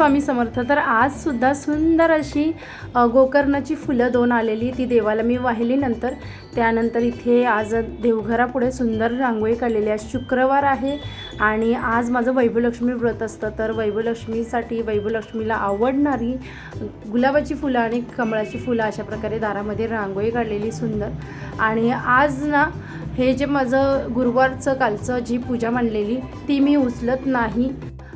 स्वामी समर्थ. तर आज सुद्धा सुंदर अशी गोकर्णाची फुलं दोन आलेली ती देवाला मी वाहिली नंतर. त्यानंतर इथे आज देवघरापुढे सुंदर रांगोळी काढलेली आहे. शुक्रवार आहे आणि आज माझं वैभवलक्ष्मी व्रत असतं. तर वैभवलक्ष्मीसाठी वैभवलक्ष्मीला आवडणारी गुलाबाची फुलं आणि कमळाची फुलं अशा प्रकारे दारामध्ये रांगोळी काढलेली सुंदर. आणि आज ना हे जे माझं गुरुवारचं कालचं जी पूजा मांडलेली ती मी उचलत नाही.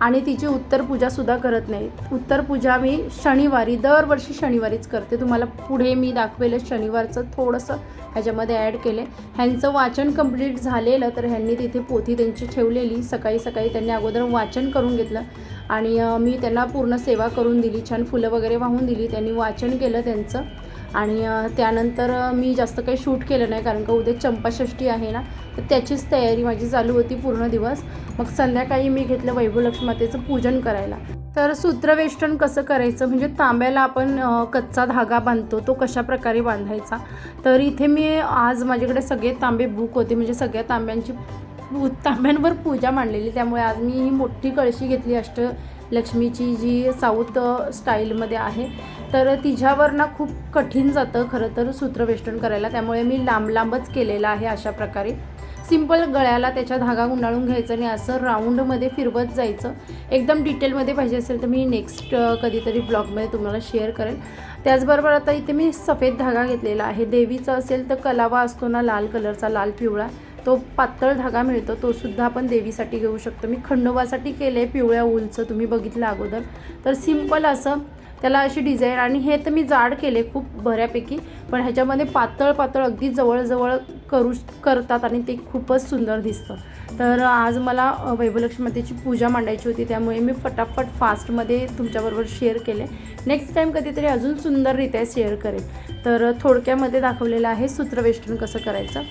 आणि तिची उत्तर पूजासुद्धा करत नाही उत्तर पूजा मी शनिवारी दरवर्षी शनिवारीच करते. तुम्हाला पुढे मी दाखवेलं शनिवारचं थोडंसं ह्याच्यामध्ये ॲड केले. ह्यांचं वाचन कंप्लीट झालेलं तर ह्यांनी तिथे पोथी त्यांची ठेवलेली. सकाळी सकाळी त्यांनी अगोदर वाचन करून घेतलं. आणि मी त्यांना पूर्ण सेवा करून दिली. छान फुलं वगैरे वाहून दिली. त्यांनी वाचन केलं त्यांचं. आणि त्यानंतर मी जास्त काही शूट केलं नाही कारण का उद्या चंपाषष्ठी आहे ना तर त्याचीच तयारी माझी चालू होती पूर्ण दिवस. मग संध्याकाळी मी घेतलं वैभवलक्ष्मी मातेचं पूजन करायला. तर सूत्रवेष्टन कसं करायचं? म्हणजे तांब्याला आपण कच्चा धागा बांधतो तो कशा प्रकारे बांधायचा? तर इथे मी आज माझ्याकडे सगळे तांबे बुक होते. म्हणजे सगळ्या तांब्यांची तांब्यांवर पूजा मांडलेली. त्यामुळे आज मी ही मोठी कळशी घेतली. अष्टलक्ष्मीची जी साऊथ स्टाईलमध्ये आहे. तर तिच्यावर ना खूप कठीण जातं खरं तर सूत्रवेष्टन करायला. त्यामुळे मी लांब लांबच केलेलं आहे अशा प्रकारे. सिंपल गळ्याला त्याच्या धागा गुंडाळून घ्यायचं आणि असं राऊंडमध्ये फिरवत जायचं. एकदम डिटेलमध्ये पाहिजे असेल तर मी नेक्स्ट कधीतरी ब्लॉगमध्ये तुम्हाला शेअर करेल त्याचबरोबर आता इथे मी सफेद धागा घेतलेला आहे. देवीचा असेल तर कलावा असतो ना लाल कलरचा लाल पिवळा. तो पातळ धागा मिळतो. तो सुद्धा आपण देवीसाठी घेऊ शकतो. मी खंडोबासाठी केले पिवळ्या ऊलचं. तुम्ही बघितलं अगोदर. तर सिंपल असं त्याला अशी डिझाईन आणि हे तर मी जाड केले खूप बऱ्यापैकी पण ह्याच्यामध्ये पातळ पातळ अगदी जवळजवळ करू करतात आणि ते खूपच सुंदर दिसतं. तर आज मला अ, पूजा मांडायची होती त्यामुळे मी फटाफट फास्टमध्ये तुमच्याबरोबर शेअर केले. नेक्स्ट टाईम कधीतरी अजून सुंदररित्या शेअर करेल तर थोडक्यामध्ये दाखवलेलं आहे सूत्रवेष्टन कसं करायचं.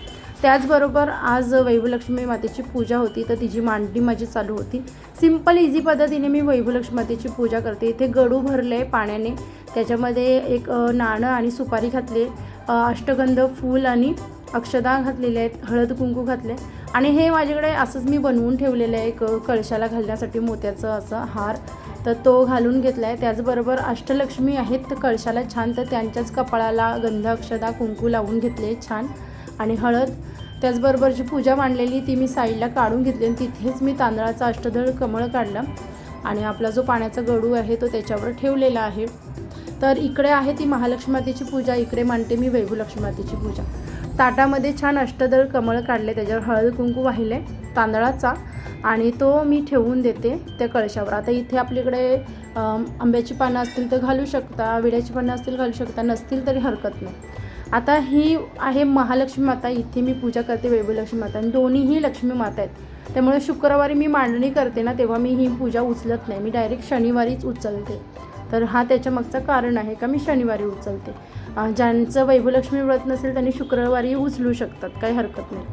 त्याचबरोबर आज वैभवलक्ष्मी मातेची पूजा होती तर तिची मांडणी माझी चालू होती. सिंपल इझी पद्धतीने मी वैभवलक्ष्मी मातेची पूजा करते. इथे गडू भरले पाण्याने. त्याच्यामध्ये एक नाणं आणि सुपारी घातले अष्टगंध फूल आणि अक्षदा घातलेले आहेत हळद कुंकू घातले. आणि हे माझ्याकडे असंच मी बनवून ठेवलेलं आहे एक कळशाला घालण्यासाठी मोत्याचं असं हार. तर तो घालून घेतला आहे त्याचबरोबर अष्टलक्ष्मी आहेत तर कळशाला छान तर त्यांच्याच कपाळाला गंध अक्षदा कुंकू लावून घेतले छान. आणि हळद. त्याचबरोबर जी पूजा मांडलेली ती मी साईडला काढून घेतली आणि तिथेच मी तांदळाचा अष्टदळ कमळ काढलं. आणि आपला जो पाण्याचा गडू आहे तो त्याच्यावर ठेवलेला आहे. तर इकडे आहे ती महालक्ष्मी मातेची पूजा इकडे मांडते मी वैभवलक्ष्मी मातेची पूजा. ताटामध्ये छान अष्टदळ कमळ काढले त्याच्यावर हळद कुंकू वाहिले तांदळाचा. आणि तो मी ठेवून देते त्या कळशावर. आता इथे आपल्याकडे आंब्याची पानं असतील तर घालू शकता विड्याची पानं असतील घालू शकता नसतील तरी हरकत नाही. आता ही आहे महालक्ष्मी माता इथे मी पूजा करते वैभवलक्ष्मी माता. आणि दोन्हीही लक्ष्मी माता आहेत. त्यामुळे शुक्रवारी मी मांडणी करते ना तेव्हा मी ही पूजा उचलत नाही. मी डायरेक्ट शनिवारीच उचलते. तर हा त्याच्या मागचं कारण आहे का मी शनिवारी उचलते. ज्यांचं वैभवलक्ष्मी व्रत नसेल त्यांनी शुक्रवारी उचलू शकतात. काही हरकत नाही.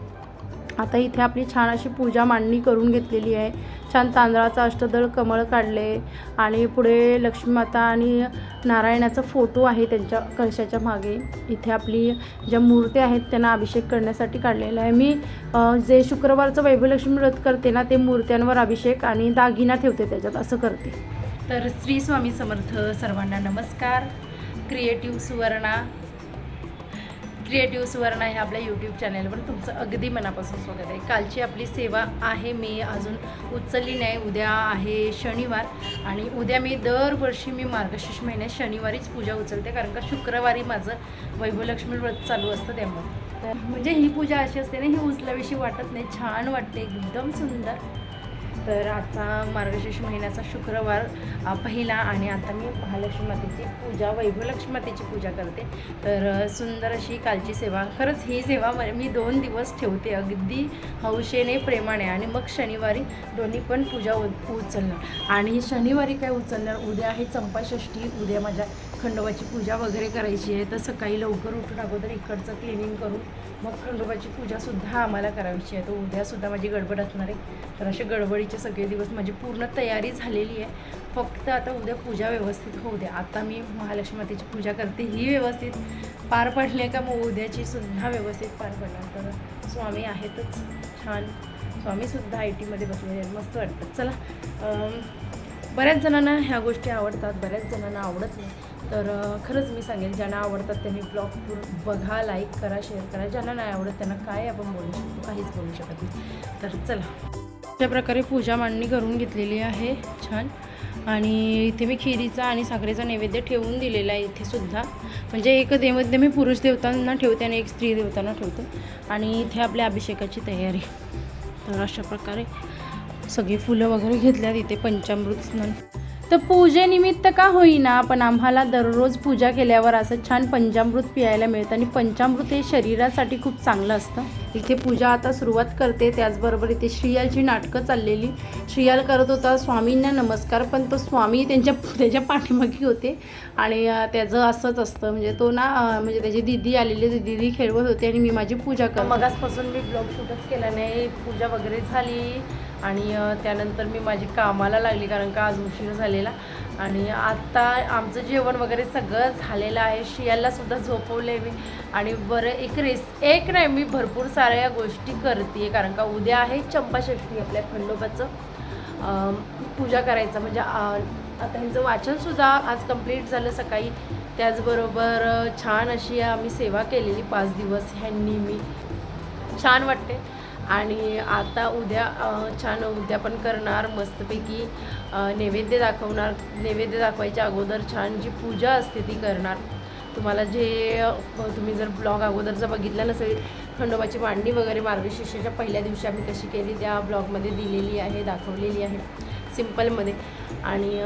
आता इथे आपली छान अशी पूजा मांडणी करून घेतलेली आहे. छान तांदळाचा अष्टदळ कमळ काढले आणि पुढे लक्ष्मीमाता आणि नारायणाचा फोटो आहे त्यांच्या कळशाच्या मागे. इथे आपली ज्या मूर्त्या आहेत त्यांना अभिषेक करण्यासाठी काढलेला आहे. मी जे शुक्रवारचं वैभवलक्ष्मी व्रत करते ना ते मूर्त्यांवर अभिषेक आणि दागिना ठेवते त्याच्यात असं करते. तर श्री स्वामी समर्थ सर्वांना नमस्कार. क्रिएटिव्ह सुवर्णा क्रिएटिव्ह सुवर्णा ह्या आपल्या यूट्यूब चॅनलवर तुमचं अगदी मनापासून स्वागत आहे. कालची आपली सेवा आहे मी अजून उचलली नाही उद्या आहे शनिवार आणि उद्या मी दरवर्षी मी मार्गशीर्ष महिन्यात शनिवारीच पूजा उचलते कारण का शुक्रवारी माझं वैभवलक्ष्मी व्रत चालू असतं त्यामुळे. तर म्हणजे ही पूजा अशी असते ना ही उचलाविषयी वाटत नाही छान वाटते एकदम सुंदर. तर आजचा मार्गशीर्ष महिन्याचा शुक्रवार पहिला आणि आता मी महालक्ष्मी मातेची पूजा वैभवलक्ष्मी मातेची पूजा करते. तर सुंदर अशी कालची सेवा खरंच ही सेवा मी दोन दिवस ठेवते. अगदी हौशेने प्रेमाने आणि मग शनिवारी दोन्ही पण पूजा उ- उचलणार. आणि शनिवारी काय उचलणार? उद्या आहे चंपाषष्ठी उद्या माझ्या खंडोबाची पूजा वगैरे करायची आहे तर सकाळी लवकर उठून अगोदर इकडचं क्लिनिंग करून मग खंडोबाची पूजासुद्धा आम्हाला करायची आहे. तर उद्यासुद्धा माझी गडबड असणार आहे. तर असे गडबडीचे सगळे दिवस माझी पूर्ण तयारी झालेली आहे. फक्त आता उद्या पूजा व्यवस्थित होऊ द्या. आता मी महालक्ष्मी मातेची पूजा करते ही व्यवस्थित पार पडली का? मग उद्याची सुद्धा व्यवस्थित पार पडणार. तर स्वामी आहेतच. छान. स्वामीसुद्धा आय टीमध्ये बसलेले आहेत. मस्त वाटतं. चला बऱ्याच जणांना ह्या गोष्टी आवडतात बऱ्याच जणांना आवडत नाही. तर खरंच मी सांगेन ज्यांना आवडतात त्यांनी ब्लॉग पूर्ण बघा लाईक करा शेअर करा. ज्यांना नाही आवडत त्यांना काय आपण बोलू शकतो? काहीच बोलू शकत नाही. तर चला. अशा प्रकारे पूजा मांडणी करून घेतलेली आहे. छान. आणि इथे मी खिरीचा आणि साखरेचा नैवेद्य ठेवून दिलेला आहे इथे सुद्धा. म्हणजे एक नैवेद्य मी पुरुष देवतांना ठेवते आणि एक स्त्री देवतांना ठेवते. आणि इथे आपल्या अभिषेकाची तयारी. तर अशा प्रकारे सगळी फुलं वगैरे घेतल्यात. इथे पंचामृत स्नान तर पूजेनिमित्त का होईना पण आम्हाला दररोज पूजा केल्यावर असं छान पंचामृत पियायला मिळतं आणि पंचामृत हे शरीरासाठी खूप चांगलं असतं. इथे पूजा आता सुरुवात करते त्याचबरोबर इथे श्रियालची नाटकं चाललेली. श्रियाल करत होता स्वामींना नमस्कार पण तो स्वामी त्यांच्या त्याच्या पाठीमागे होते आणि त्याचं असंच असतं. म्हणजे तो ना म्हणजे त्याची दिदी आलेली ती दिदी खेळवत होती आणि मी माझी पूजा कर मगासपासून मी ब्लॉग शूटच केला नाही पूजा वगैरे झाली. आणि त्यानंतर मी माझी कामाला लागली कारण का आज उशीर झालेला. आणि आत्ता आमचं जेवण वगैरे सगळं झालेलं आहे. शियालासुद्धा झोपवले मी. आणि बरं एक रेस एक नाही मी भरपूर साऱ्या गोष्टी करते कारण का उद्या आहे चंपाषष्ठी आपल्या खंडोबाचं. पूजा करायचं. म्हणजे आता ह्यांचं वाचनसुद्धा आज कंप्लीट झालं सकाळी. त्याचबरोबर छान अशी आम्ही सेवा केलेली पाच दिवस ह्यांनी मी. छान वाटते आणि आता उद्या छान उद्या पण करणार मस्तपैकी नैवेद्य दाखवणार नैवेद्य दाखवायच्या अगोदर छान जी पूजा असते ती करणार. तुम्हाला जे तुम्ही जर ब्लॉग अगोदरचा बघितला नसेल खंडोबाची मांडणी वगैरे मार्गशीर्षाच्या पहिल्या दिवशी आम्ही कशी केली त्या ब्लॉगमध्ये दिलेली आहे दाखवलेली आहे सिम्पलमध्ये. आणि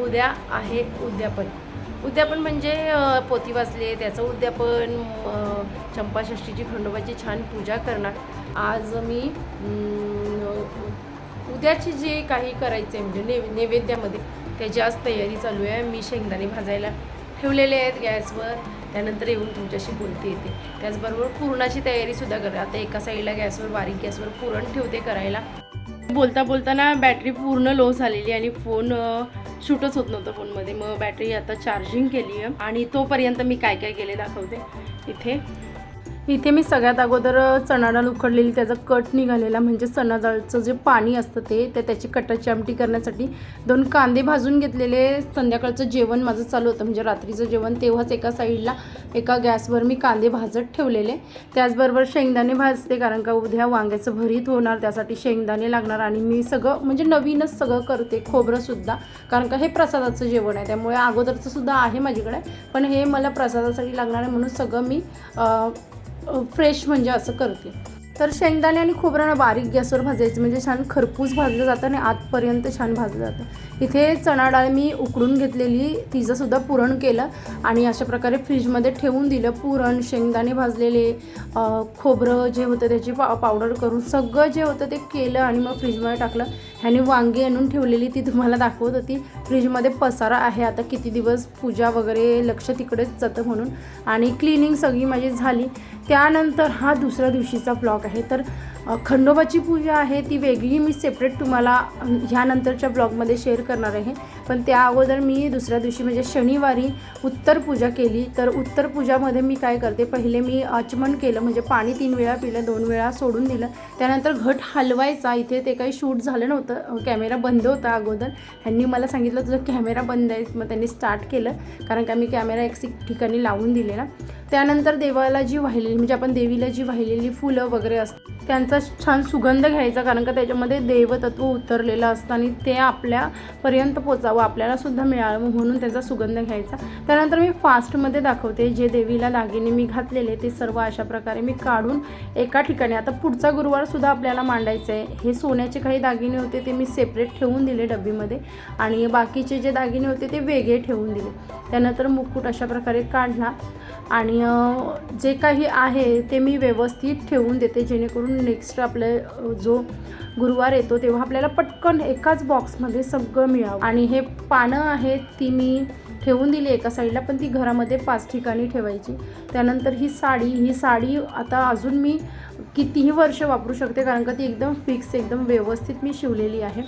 उद्या आहे उद्यापन. उद्यापन म्हणजे पोती पोथी वाचले त्याचं उद्यापन चंपाषष्टीची चंपाषष्ठीची खंडोबाची छान पूजा करणार. आज मी उद्याची जे काही करायचं आहे म्हणजे नेव नैवेद्यामध्ये त्याची आज तयारी चालू आहे. मी शेंगदाणे भाजायला ठेवलेले आहेत गॅसवर. त्यानंतर येऊन तुमच्याशी बोलते येते. त्याचबरोबर पुरणाची तयारीसुद्धा करते. आता एका साईडला गॅसवर बारीक गॅसवर पुरण ठेवते करायला. बोलता बोलताना बॅटरी पूर्ण लो झालेली आणि फोन शूटच होत नव्हतं फोनमध्ये. मग बॅटरी आता चार्जिंग केली आहे. आणि तोपर्यंत मी काय काय केले दाखवते. इथे. इथे मी सगळ्यात अगोदर चणा डाळ उकडलेली त्याचा कट निघालेला म्हणजे चणा डाळचं जे पाणी असतं ते ते त्याची कटाची आमटी करण्यासाठी दोन कांदे भाजून घेतलेले. संध्याकाळचं जेवण माझं चालू होतं म्हणजे रात्रीचं जेवण तेव्हाच एका साईडला एका गॅसवर मी कांदे भाजत ठेवलेले. त्याचबरोबर शेंगदाणे भाजते कारण का उद्या वांग्याचं भरीत होणार त्यासाठी शेंगदाणे लागणार आणि मी सगळं म्हणजे नवीनच सगळं करते खोबरंसुद्धा कारण का हे प्रसादाचं जेवण आहे त्यामुळे अगोदरचं सुद्धा आहे माझ्याकडे. पण हे मला प्रसादासाठी लागणार आहे म्हणून सगळं मी फ्रेश म्हणजे असं करते. तर शेंगदाणे आणि खोबरं बारीक गॅसवर भाजायचं. म्हणजे छान खरपूस भाजलं जातं आणि आतपर्यंत छान भाजलं जातं. इथे चणा डाळ मी उकडून घेतलेली तिचंसुद्धा पुरण केलं आणि अशा प्रकारे फ्रीजमध्ये ठेवून दिलं. पुरण शेंगदाणे भाजलेले खोबरं जे होतं त्याची पा पावडर करून सगळं जे होतं ते केलं आणि मग फ्रीजमध्ये टाकलं. ह्याने वांगी आणून ठेवलेली ती तुम्हाला दाखवत होती. फ्रीजमध्ये पसारा आहे. आता किती दिवस पूजा वगैरे लक्ष तिकडेच जातं म्हणून. आणि क्लिनिंग सगळी माझी झाली. त्यानंतर हा दुसऱ्या दिवशीचा ब्लॉग आहे. तर खंडोबाची पूजा आहे ती वेगळी मी सेपरेट तुम्हाला ह्यानंतरच्या ब्लॉगमध्ये शेअर करणार आहे. पण त्या अगोदर मी दुसऱ्या दिवशी म्हणजे शनिवारी उत्तर पूजा केली. तर उत्तर पूजामध्ये मी काय करते पहिले मी आचमन केलं म्हणजे पाणी तीन वेळा पिलं दोन वेळा सोडून दिलं. त्यानंतर घट हलवायचा इथे ते काही शूट झालं नव्हतं कॅमेरा बंद होता अगोदर. ह्यांनी मला सांगितलं तुझा कॅमेरा बंद आहे मग त्यांनी स्टार्ट केलं कारण का मी कॅमेरा एक ठिकाणी लावून दिलेला. त्यानंतर देवाला जी वाहिलेली म्हणजे आपण देवीला जी वाहिलेली फुलं वगैरे असतात त्यांचा छान सुगंध घ्यायचा कारण का त्याच्यामध्ये देवतत्व उतरलेलं असतं आणि ते आपल्यापर्यंत पोचावं आपल्यालासुद्धा मिळावं म्हणून त्याचा सुगंध घ्यायचा. त्यानंतर मी फास्टमध्ये दाखवते जे देवीला दागिने मी घातलेले ते सर्व अशा प्रकारे मी काढून एका ठिकाणी आता पुढचा गुरुवारसुद्धा आपल्याला मांडायचं आहे. हे सोन्याचे काही दागिने होते ते मी सेपरेट ठेवून दिले डब्बीमध्ये आणि बाकीचे जे दागिने होते ते वेगळे ठेवून दिले. त्यानंतर मुकुट अशा प्रकारे काढला. आणि जे काही आहे ते मी व्यवस्थित ठेवून देते जेणेकरून नेक्स्ट आपलं जो गुरुवार येतो तेव्हा आपल्याला पटकन एकाच बॉक्समध्ये सगळं मिळावं. आणि हे पानं आहेत ती मी ठेवून दिली एका साईडला पण ती घरामध्ये पाच ठिकाणी ठेवायची. त्यानंतर ही साडी ही साडी आता अजून मी कितीही वर्ष वापरू शकते कारण का ती एकदम फिक्स एकदम व्यवस्थित मी शिवलेली आहे.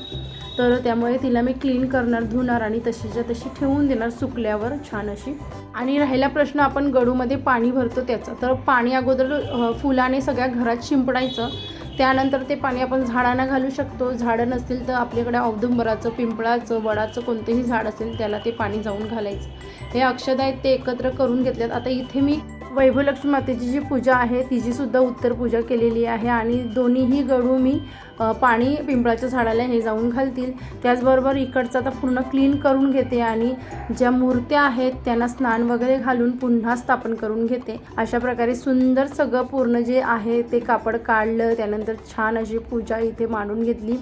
तर त्यामुळे तिला मी क्लीन करणार धुणार आणि तशीच्या तशी ठेवून देणार सुकल्यावर छान अशी. आणि राहिला प्रश्न आपण गडूमध्ये पाणी भरतो त्याचा. तर पाणी अगोदर फुलाने सगळ्या घरात शिंपडायचं. त्यानंतर ते पाणी आपण झाडांना घालू शकतो. झाडं नसतील तर आपल्याकडे औदुंबराचं पिंपळाचं वडाचं कोणतेही झाड असेल त्याला ते पाणी जाऊन घालायचं. हे अक्षदा आहेत ते एकत्र करून घेतल्यात. आता इथे मी वैभवलक्ष्मी मातेची जी पूजा आहे तिची सुद्धा उत्तर पूजा केलेली आहे. आणि दोन्हीही गडू मी पाणी पिंपळाच्या झाडाला हे जाऊन घालतील. त्याचबरोबर इकडचं आता पूर्ण क्लीन करून घेते आणि ज्या मूर्त्या आहेत त्यांना स्नान वगैरे घालून पुन्हा स्थापन करून घेते. अशा प्रकारे सुंदर सगळं पूर्ण जे आहे ते कापड काढलं त्यानंतर छान अशी पूजा इथे मांडून घेतली.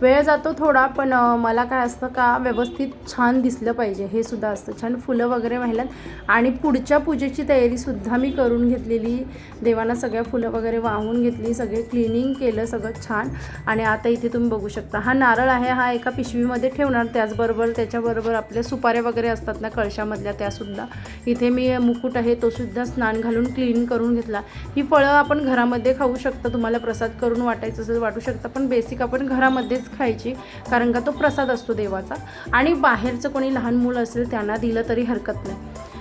वेळ जातो थोडा पण मला काय असतं का व्यवस्थित छान दिसलं पाहिजे. हे सुद्धा असतं. छान फुलं वगैरे वाहिल्यात आणि पुढच्या पूजेची तयारीसुद्धा मी करून घेतलेली. देवांना सगळ्या फुलं वगैरे वाहून घेतली सगळे क्लिनिंग केलं सगळं छान. आणि आता इथे तुम्ही बघू शकता हा नारळ आहे हा एका पिशवीमध्ये ठेवणार त्याचबरोबर त्याच्याबरोबर आपल्या सुपाऱ्या वगैरे असतात ना कळशामधल्या त्यासुद्धा. इथे मी मुकुट आहे तो सुद्धा स्नान घालून क्लीन करून घेतला. ही फळं आपण घरामध्ये खाऊ शकता तुम्हाला प्रसाद करून वाटायचं असेल वाटू शकता पण बेसिक आपण घरामध्येच खायची कारण का तो प्रसाद असतो देवाचा. आणि बाहेरचं कोणी लहान मुलं असेल त्यांना दिलं तरी हरकत नाही.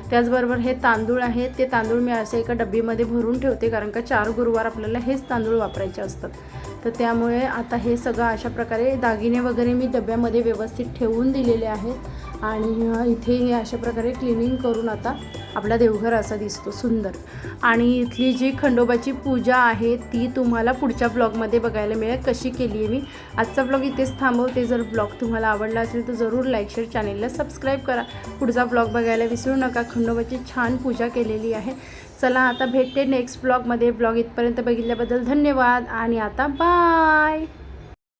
त्याचबरोबर हे तांदूळ आहेत ते तांदूळ मी असे एका डब्बीमध्ये भरून ठेवते कारण का चार गुरुवार आपल्याला हेच तांदूळ वापरायचे असतात. तर त्यामुळे आता हे सगळं अशा प्रकारे दागिने वगैरे मी डब्यामध्ये व्यवस्थित ठेवून दिलेले आहेत. आणि इथे हे अशा प्रकारे क्लिनिंग करून आता आपला देवघर असा दिसतो सुंदर. आणि इथली जी खंडोबाची पूजा आहे ती तुम्हाला पुढच्या ब्लॉगमध्ये बघायला मिळेल कशी केली आहे मी. आजचा ब्लॉग इथेच थांबवते. जर ब्लॉग तुम्हाला आवडला असेल तर जरूर लाईक शेअर चॅनेलला सबस्क्राईब करा. पुढचा ब्लॉग बघायला विसरू नका. खंडोबाची छान पूजा केलेली आहे. चला आता भेटते नेक्स्ट ब्लॉगमध्ये ब्लॉग इथपर्यंत बघितल्याबद्दल धन्यवाद आणि आता बाय